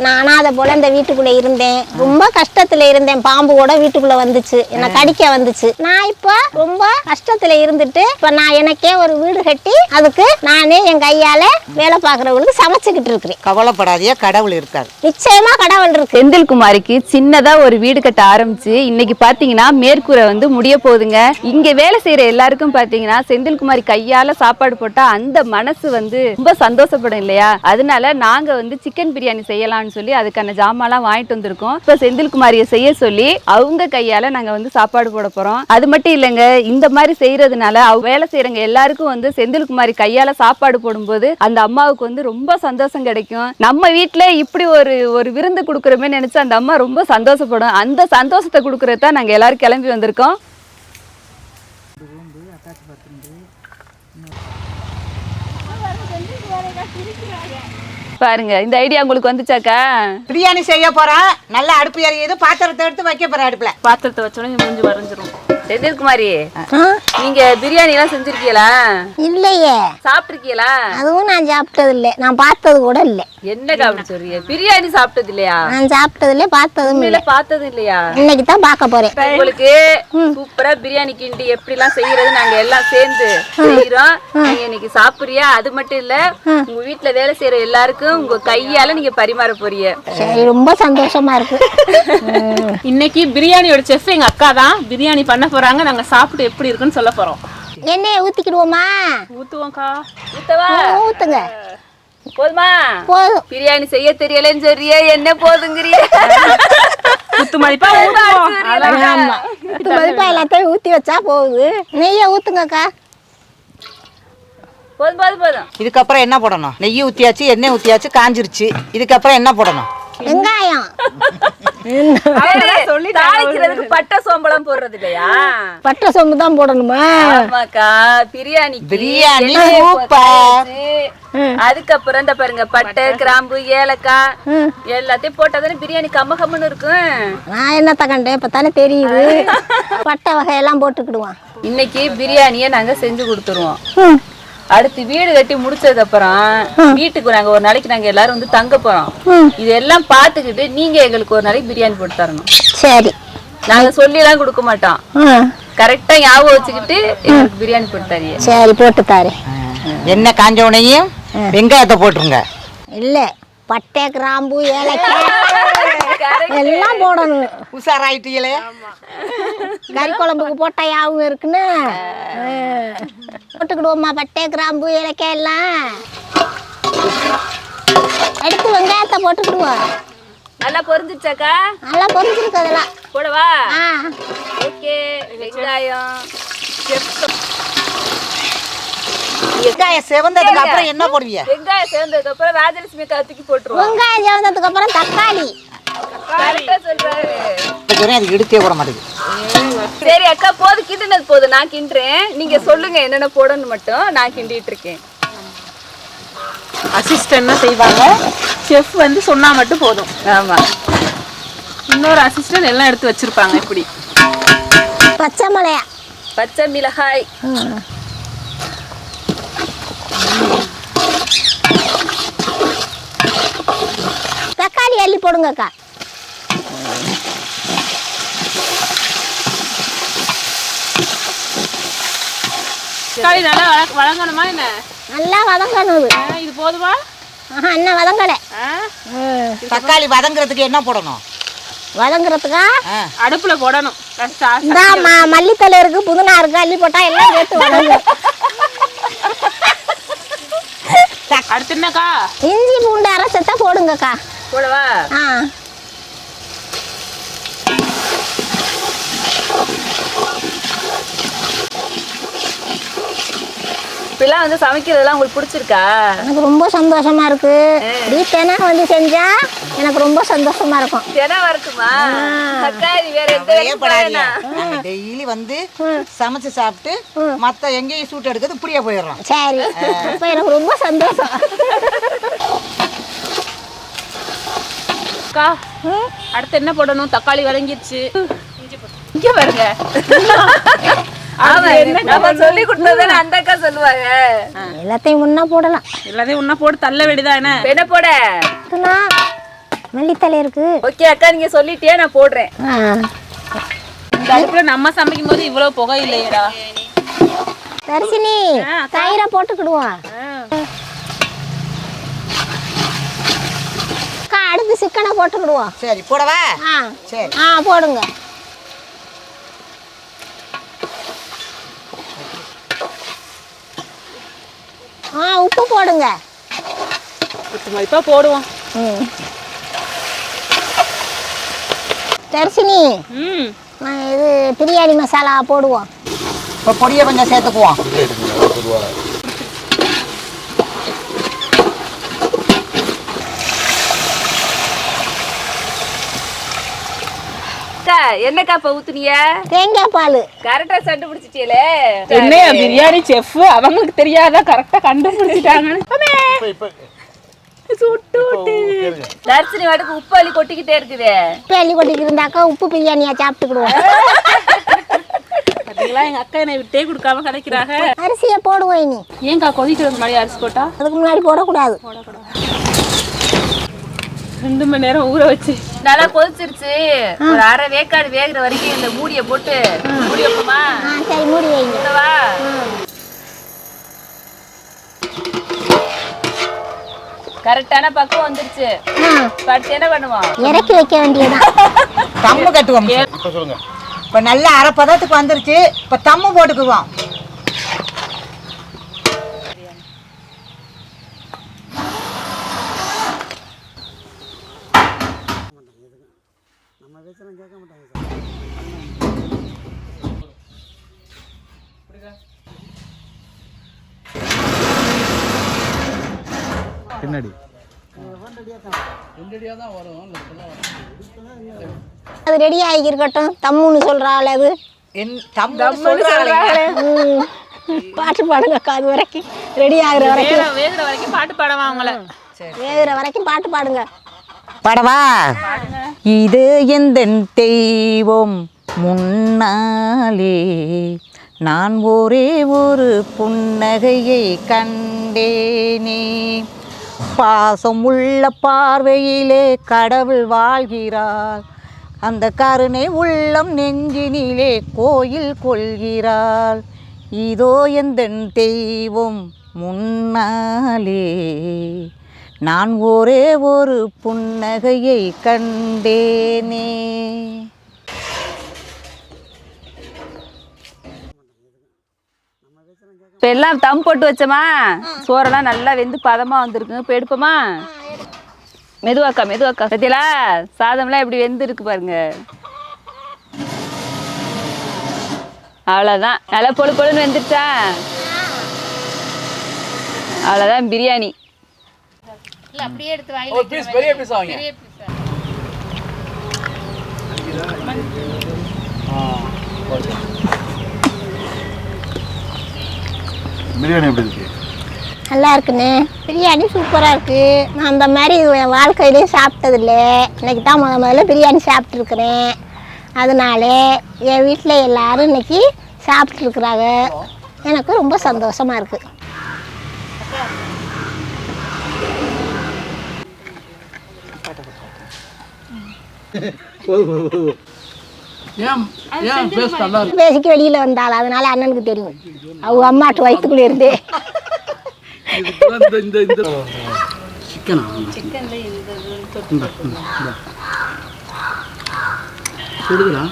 நான் அனாதை போல இந்த வீட்டுக்குள்ள இருந்தேன். ரொம்ப கஷ்டத்துல இருந்தேன். பாம்பு கூட வீட்டுக்குள்ள வந்துச்சு. என்ன கடிக்க வந்துச்சு. நான் இப்ப ரொம்ப கஷ்டத்துல இருந்துட்டு இப்ப நான் எனக்கே ஒரு வீடு கட்டி அதுக்கு நானே என் கையால வேலை பார்க்கறவங்களுக்கு சமைச்சுக்கிட்டு இருக்கிறேன். கவலைப்படாதீங்க. கடவுள் இருக்காரு. நிச்சயமா கடவுள் இருக்கு. செந்தில்குமாரிக்கு சின்னதா ஒரு வீடு கட்ட ஆரம்பிச்சு இன்னைக்கு பாத்தீங்கன்னா மேற்கூரை வந்து முடிய போகுதுங்க. இங்க வேலை செய்யற எல்லாருக்கும் பாத்தீங்கன்னா செந்தில்குமாரி கையால சாப்பாடு போட்டா அந்த மனசு வந்து ரொம்ப சந்தோஷப்படும் இல்லையா? அதனால நாங்க வந்து சிக்கன் பிரியாணி செய்யலாம்னு சொல்லி அதுக்கான ஜாமான்லாம் வாங்கிட்டு வந்திருக்கோம். இப்போ செந்தில் குமாரியை செய்ய சொல்லி அவங்க கையால் நாங்கள் வந்து சாப்பாடு போட போறோம். அது மட்டும் இல்லைங்க இந்த மாதிரி செய்யறதுனால அவ வேலை செய்யறவங்க எல்லாருக்கும் வந்து செந்தில்குமாரி கையால் சாப்பாடு போடும்போது அந்த அம்மாவுக்கு வந்து ரொம்ப சந்தோஷம் கிடைக்கும். நம்ம வீட்டில் இப்படி ஒரு ஒரு விருந்து கொடுக்குறோமே நினச்சி அந்த அம்மா ரொம்ப சந்தோஷப்படும். அந்த சந்தோஷத்தை கொடுக்குறது தான் நாங்கள் எல்லோரும் கிளம்பி வந்திருக்கோம். பாருங்க இந்த ஐடியா உங்களுக்கு வந்துச்சாக்கா? பிரியாணி செய்ய போறேன் நல்லா அடுப்பு எரியுது பாத்திரத்தை எடுத்து வைக்க போறேன் அடுப்புல. பாத்திரத்தை வச்சோடனே மூஞ்சி வரைஞ்சிரும். செந்தில்குமாரி ஆ, நீங்க பிரியாணி எல்லாம் செஞ்சிருக்கீங்களா? இல்லையே. சாப்பிட்டிருக்கீங்களா? அதுவும் நான் சாப்பிட்டது இல்லை நான் பார்த்தது கூட இல்லை. என்னக்கா அப்படி சொல்றீங்க? பிரியாணி சாப்பிட்டது இல்லையா நான் சாப்பிட்டது இல்லை பார்த்ததும் இல்லை. பார்த்தது இல்லையா இன்னைக்கு தான் பார்க்க போறேன். உங்களுக்கு சூப்பரா பிரியாணி கிண்டி எப்படி எல்லாம் செய்யறது நாங்க எல்லாம் சேர்ந்து செய்யறோம் நீங்க இன்னைக்கு சாப்பிடுறியா? அது மட்டும் இல்ல உங்க வீட்ல வேலை செய்யற எல்லாருக்கும் உங்க கையால நீங்க பரிமாற போறீங்க. சரி ரொம்ப சந்தோஷமா இருக்கு. இன்னைக்கு பிரியாணியோட செஃப் எங்க அக்கா தான். பிரியாணி பண்ண போறாங்க. நாங்க சாப்பிட்டு எப்படி இருக்குன்னு சொல்ல போறோம். எண்ணெயை ஊத்திக்கிடுவோமா? ஊத்துவோம்க்கா. ஊத்தவா? ஊத்துங்க. போதுமா? போதும். பிரியாணி செய்ய தெரியலன்னு சொல்றியே என்ன போதுங்கிறிய? குத்து மதிப்பா ஊத்துவோம். ஆமா. பத்து மதிப்பா எல்லாத்தையும் ஊத்தி வச்சா போகுது. நெய்யை ஊத்துங்கக்கா. போதும் போதும் போதும். இதுக்கப்புறம் என்ன போடணும்? நெய் ஊத்தியாச்சு எண்ணெய் ஊத்தியாச்சு காஞ்சிருச்சு. இதுக்கப்புறம் என்ன போடணும்? வெங்காயம். பட்டை சோம்பலம் போடுறது இல்லையா? பட்டை சோம்பு தான் போடணுமா? ஆமாக்கா பிரியாணி பிரியாணி. அதுக்கப்புறம் இந்த பாருங்க பட்டை கிராம்பு ஏலக்காய் எல்லாத்தையும் போட்டாதானே பிரியாணி கம்ம கம்முன்னு இருக்கும். நான் என்னத்த கண்டேன்? இப்போ தானே தெரியுது. பட்டை வகையெல்லாம் போட்டுக்கிடுவான். இன்னைக்கு பிரியாணியை நாங்க செஞ்சு கொடுத்துருவோம். அடுத்து வீடு கட்டி முடிச்சதுக்கு அப்புறம் வீட்டுக்கு நாங்க ஒரு நாளைக்கு நாங்க எல்லாரும் வந்து தங்க போறோம். இதெல்லாம் பார்த்துக்கிட்டு நீங்க எங்களுக்கு ஒரு நாளைக்கு பிரியாணி போட்டு தரணும். சரி. நாங்க சொல்லி எல்லாம் கொடுக்க மாட்டோம். கரெக்டா ஞாபகம் வச்சுக்கிட்டு எங்களுக்கு பிரியாணி போட்டு தரீங்க. சரி போட்டு தாரு. எண்ணெய் காஞ்ச உடனேயும் வெங்காயத்தை போட்டுருங்க. இல்லை பட்டை கிராம்பு ஏலக்காய் எல்லாம் போடணும். உஷாராயிட்டீங்களே? கறி குழம்புக்கு போட்டா யாவும் இருக்குன்னு. போட்டுக்கிடுவோம்மா பட்டை கிராம்பு ஏலக்காய் எல்லாம். அடுத்து வெங்காயத்தை போட்டுக்கிடுவோம். நல்லா பொரிஞ்சிச்சாக்கா நல்லா பொரிஞ்சிருக்கு அதெல்லாம். போடவா? ஆ. ஓகே வெங்காயம். வெங்காயம் செவந்ததுக்கு அப்புறம் என்ன போடுவீங்க வெங்காயம் சேர்ந்ததுக்கு அப்புறம் ராஜலட்சுமி கத்திக்கு போட்டுருவோம் வெங்காயம் சேர்ந்ததுக்கு அப்புறம் தக்காளி. அது எடுத்தே போட மாட்டேங்குது. சரி அக்கா போது கிண்டுனது போதும் நான் கிண்டுறேன். நீங்க சொல்லுங்க என்னென்ன போடணும் மட்டும் நான் கிண்டிட்டு இருக்கேன். அசிஸ்டன்ட் தான் செய்வாங்க? செஃப் வந்து சொன்னா மட்டும் போதும். ஆமா. இன்னொரு அசிஸ்டன்ட் எல்லாம் எடுத்து வச்சிருப்பாங்க இப்படி. பச்சை மிளகா பச்சை மிளகாய். தக்காளி அள்ளி போடுங்கக்கா. தக்காளி நல்லா வள- வழங்கணுமா என்ன? நல்லா வதங்கணும். இது போதுமா? இன்னும் வதங்கலை. தக்காளி வதங்குறதுக்கு என்ன போடணும்? வதங்குறதுக்கா? அடுப்புல போடணும். கஷ்டா இந்த ம மல்லித்தலை இருக்கு. புதினா இருக்கு. அள்ளி போட்டா எல்லாம் சேர்த்து வதங்கும் அடுத்து என்னக்கா? இஞ்சி பூண்டு அரைச்சத்தை போடுங்கக்கா. போடவா? ஆ. இப்பெல்லாம் வந்து சமைக்கிறதெல்லாம் உங்களுக்கு பிடிச்சிருக்கா? எனக்கு ரொம்ப சந்தோஷமா இருக்கு. வீட்டேனா வந்து செஞ்சா? எனக்கு ரொம்ப சந்தோஷமா இருக்கும். தினம் வரட்டுமா? இது வேற எந்த டெய்லி வந்து சமைச்சு சாப்பிட்டு மத்த எங்கேயும் சூட் எடுக்கிறது இப்படியே போயிடுறோம். சரி. இப்போ எனக்கு ரொம்ப சந்தோஷம். அக்கா அடுத்து என்ன போடணும்? தக்காளி போட்டு. இங்க பாருங்க. ஆமா நம்ம சொல்லி கொடுத்ததானே அந்த அக்கா சொல்லுவாங்க. எல்லாத்தையும் முன்னா போடலாம். எல்லாத்தையும் ஒண்ணா போட்டு தள்ள வேண்டியதா என்ன? போட. இதுனா மல்லித்தலை இருக்கு. ஓகே அக்கா நீங்க சொல்லிட்டே நான் போடுறேன். இந்த அடுப்புல நம்ம சமைக்கும் போது இவ்வளவு புகை இல்லையேடா. தரிசினி தயிரை போட்டுக்கிடுவோம் அக்கா அடுத்து சிக்கனை போட்டுக்கிடுவோம் சரி போடவா? சரி. ஆ போடுங்க. ஆ உப்பு போடுங்க. மதிப்பா போடுவோம். ம். தரிசினி ம். நான் இது பிரியாணி மசாலா போடுவோம். இப்போ பொடியை கொஞ்சம் சேர்த்துக்குவோம். அக்கா என்னக்கா இப்ப ஊத்துனிய தேங்காய் பால். கரெக்டா சண்டு பிடிச்சிட்டீங்களே என்னையா பிரியாணி செஃப் அவங்களுக்கு தெரியாதா? கரெக்டா கண்டுபிடிச்சிட்டாங்க சுட்டு தர்சினி வாட்டுக்கு உப்பு அள்ளி கொட்டிக்கிட்டே இருக்குதே. உப்பு அள்ளி கொட்டிக்கு இருந்தாக்கா உப்பு பிரியாணியா சாப்பிட்டுக்கிடுவோம். பாத்தீங்களா? எங்க அக்கா என்னை விட்டே கொடுக்காம கிடைக்கிறாங்க அரிசியை போடுவோம் இனி. ஏங்கா கொதிக்கிறது முன்னாடி அரிசி போட்டா? அதுக்கு முன்னாடி போடக்கூடாது. ரெண்டு மணி நேரம் ஊற வச்சு. நல்லா கொதிச்சிருச்சு. ஒரு அரை வேக்காடு வேகுற வரைக்கும் இந்த மூடிய போட்டு மூடி வைப்போமா சரி மூடி வைங்க போடவா? கரெக்டான பக்குவம் வந்துருச்சு. ஆ. இப்ப அடுத்து என்ன பண்ணுவோம் இறக்கி வைக்க வேண்டியதுதான். தம்மு கட்டுவோம். இப்போ நல்லா அரை பதத்துக்கு வந்துருச்சு. இப்போ தம்மு போட்டுக்குவோம். பின்னாடி. அது ரெடி ஆகி இருக்கட்டும் தம்முன்னு சொல்கிறாள் அது. பாட்டு பாடுங்கக்கா அது வரைக்கும். ரெடி ஆகுற வரைக்கும். வேகுற வரைக்கும் பாட்டு பாடவா அவங்கள? வேகுற வரைக்கும் பாட்டு பாடுங்க. படவா? இது எந்த தெய்வம்? முன்னாலே நான் ஒரே ஒரு புன்னகையை கண்டேனே. பாசம் உள்ள பார்வையிலே கடவுள் வாழ்கிறார். அந்த கருணை உள்ளம் நெஞ்சினிலே கோயில் கொள்கிறாள் இதோ எந்தன் தெய்வம் முன்னாலே. நான் ஒரே ஒரு புன்னகையை கண்டேனே. இப்ப எல்லாம் தம் போட்டு வச்சோமா? சோறெல்லாம் நல்லா வெந்து பதமா வந்திருக்கு. இப்ப எடுப்போமா? மெதுவாக்கா மெதுவாக்கா. பத்தியலா சாதம்லாம் எப்படி வெந்து இருக்கு பாருங்க. அவ்வளோதான் நல்லா பொழு பொழுன்னு வெந்துருச்சா? அவ்வளோதான் பிரியாணி. பிரியாணி எப்படி இருக்கு? நல்லா இருக்குண்ணே. பிரியாணி சூப்பராக இருக்குது நான் அந்த மாதிரி என் வாழ்க்கையிலேயே சாப்பிட்டதில்ல. இன்னைக்கு தான் முத முதல்ல பிரியாணி சாப்பிட்ருக்குறேன் அதனால என் வீட்டில் எல்லாரும் இன்னைக்கு சாப்பிட்ருக்குறாங்க எனக்கு ரொம்ப சந்தோஷமாக இருக்குது பேசிக்கு வெளியில் வந்தாள் அதனால அண்ணனுக்கு தெரியும். அவங்க அம்மாட்டு வயிற்றுக்குள்ளே இருந்தே. சிக்கனா? சுடுதுடா